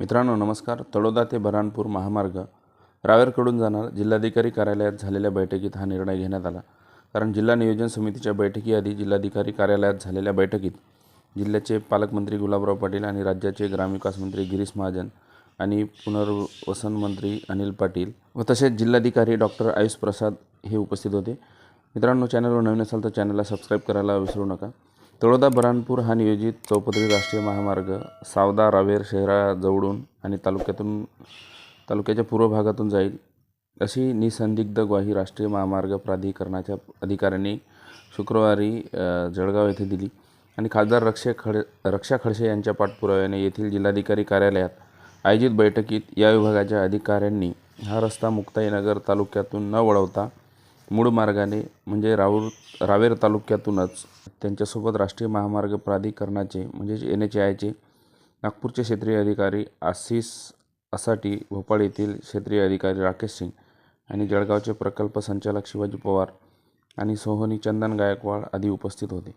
मित्रांनो नमस्कार. तळोदा ते बऱ्हाणपूर महामार्ग. रावेरकडून जाणार जिल्हाधिकारी कार्यालयात झालेल्या बैठकीत हा निर्णय घेण्यात आला. कारण जिल्हा नियोजन समितीच्या बैठकीआधी जिल्हाधिकारी कार्यालयात झालेल्या बैठकीत जिल्ह्याचे पालकमंत्री गुलाबराव पाटील आणि राज्याचे ग्रामविकास मंत्री गिरीश महाजन आणि पुनर्वसन मंत्री अनिल पाटील व तसेच जिल्हाधिकारी डॉक्टर आयुष प्रसाद हे उपस्थित होते. मित्रांनो चॅनलवर नवीन असाल तर चॅनलला सबस्क्राईब करायला विसरू नका. तळोदा बऱ्हाणपूर हा नियोजित चौपदरी राष्ट्रीय महामार्ग सावदा रावेर शहराजवळून आणि तालुक्यातून तालुक्याच्या पूर्व भागातून जाईल अशी निसंदिग्ध ग्वाही राष्ट्रीय महामार्ग प्राधिकरणाच्या अधिकाऱ्यांनी शुक्रवारी जळगाव येथे दिली आणि खासदार रक्षे खड रक्षा खडसे यांच्या पाठपुराव्याने येथील जिल्हाधिकारी कार्यालयात आयोजित बैठकीत या विभागाच्या अधिकाऱ्यांनी हा रस्ता मुक्ताईनगर तालुक्यातून न वळवता मूळ मार्गाने म्हणजे राऊर रावेर तालुक्यातूनच त्यांच्यासोबत राष्ट्रीय महामार्ग प्राधिकरणाचे म्हणजेच एन एच आयचे नागपूरचे क्षेत्रीय अधिकारी आशिष असाटी भोपाळ येथील क्षेत्रीय अधिकारी राकेश सिंग आणि जळगावचे प्रकल्प संचालक शिवाजी पवार आणि सोहनी चंदन गायकवाड आदी उपस्थित होते.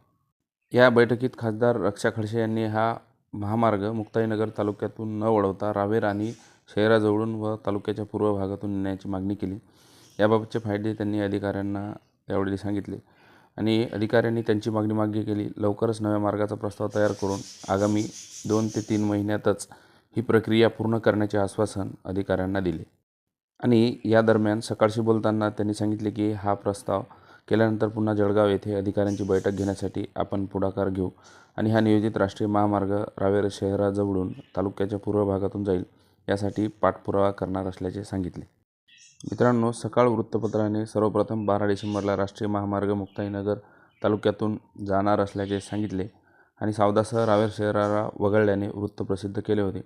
या बैठकीत खासदार रक्षा खडसे यांनी हा महामार्ग मुक्ताईनगर तालुक्यातून न वळवता रावेर आणि शहराजवळून व तालुक्याच्या पूर्व भागातून नेण्याची मागणी केली. याबाबतचे फायदे त्यांनी अधिकाऱ्यांना यावेळी सांगितले. आणि अधिकाऱ्यांनी त्यांची मागणी मागे केली. लवकरच नव्या मार्गाचा प्रस्ताव तयार करून आगामी दोन ते तीन महिन्यातच ही प्रक्रिया पूर्ण करण्याचे आश्वासन अधिकाऱ्यांना दिले. आणि या दरम्यान सकाळशी बोलताना त्यांनी सांगितले की हा प्रस्ताव केल्यानंतर पुन्हा जळगाव येथे अधिकाऱ्यांची बैठक घेण्यासाठी आपण पुढाकार घेऊ आणि हा नियोजित राष्ट्रीय महामार्ग रावेर शहराजवळून तालुक्याच्या पूर्व भागातून जाईल यासाठी पाठपुरावा करणार असल्याचे सांगितले. मित्रांनो सकाळ वृत्तपत्राने सर्वप्रथम बारा डिसेंबरला राष्ट्रीय महामार्ग मुक्ताईनगर तालुक्यातून जाणार असल्याचे सांगितले आणि सावदासह रावेर शहराला वगळल्याने वृत्त प्रसिद्ध केले होते.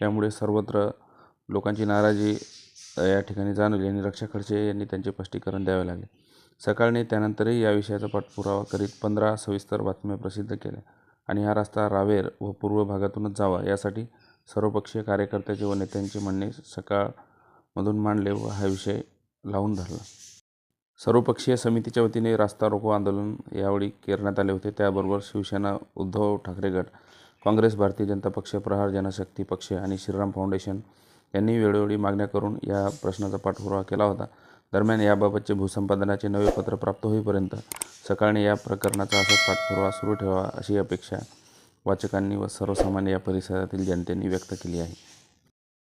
त्यामुळे सर्वत्र लोकांची नाराजी या ठिकाणी जाणवली आणि रक्षा खडसे यांनी त्यांचे स्पष्टीकरण द्यावे लागले. सकाळने त्यानंतरही या विषयाचा पाठपुरावा करीत पंधरा सविस्तर बातम्या प्रसिद्ध केल्या आणि हा रस्ता रावेर व पूर्व भागातूनच जावा यासाठी सर्वपक्षीय कार्यकर्त्याचे व नेत्यांचे म्हणणे सकाळ मधून मांडले व हा विषय लावून धरला. सर्वपक्षीय समितीच्या वतीने रास्ता रोको आंदोलन यावेळी करण्यात आले होते. त्याबरोबर शिवसेना उद्धव ठाकरे गट काँग्रेस भारतीय जनता पक्ष प्रहार जनशक्ती पक्ष आणि श्रीराम फाउंडेशन यांनी वेळोवेळी मागण्या करून या प्रश्नाचा पाठपुरावा केला होता. दरम्यान याबाबतचे भूसंपादनाचे नवे पत्र प्राप्त होईपर्यंत सकाळने या प्रकरणाचा असाच पाठपुरावा सुरू ठेवा अशी अपेक्षा वाचकांनी व सर्वसामान्य या परिसरातील जनतेने व्यक्त केली आहे.